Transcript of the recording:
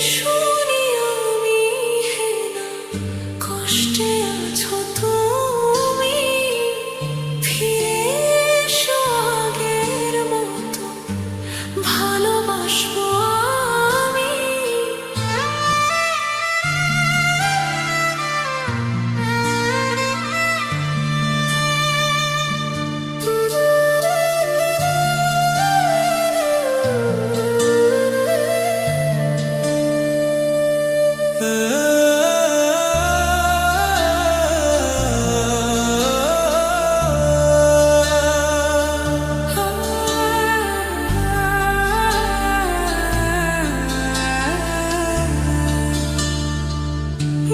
শুনি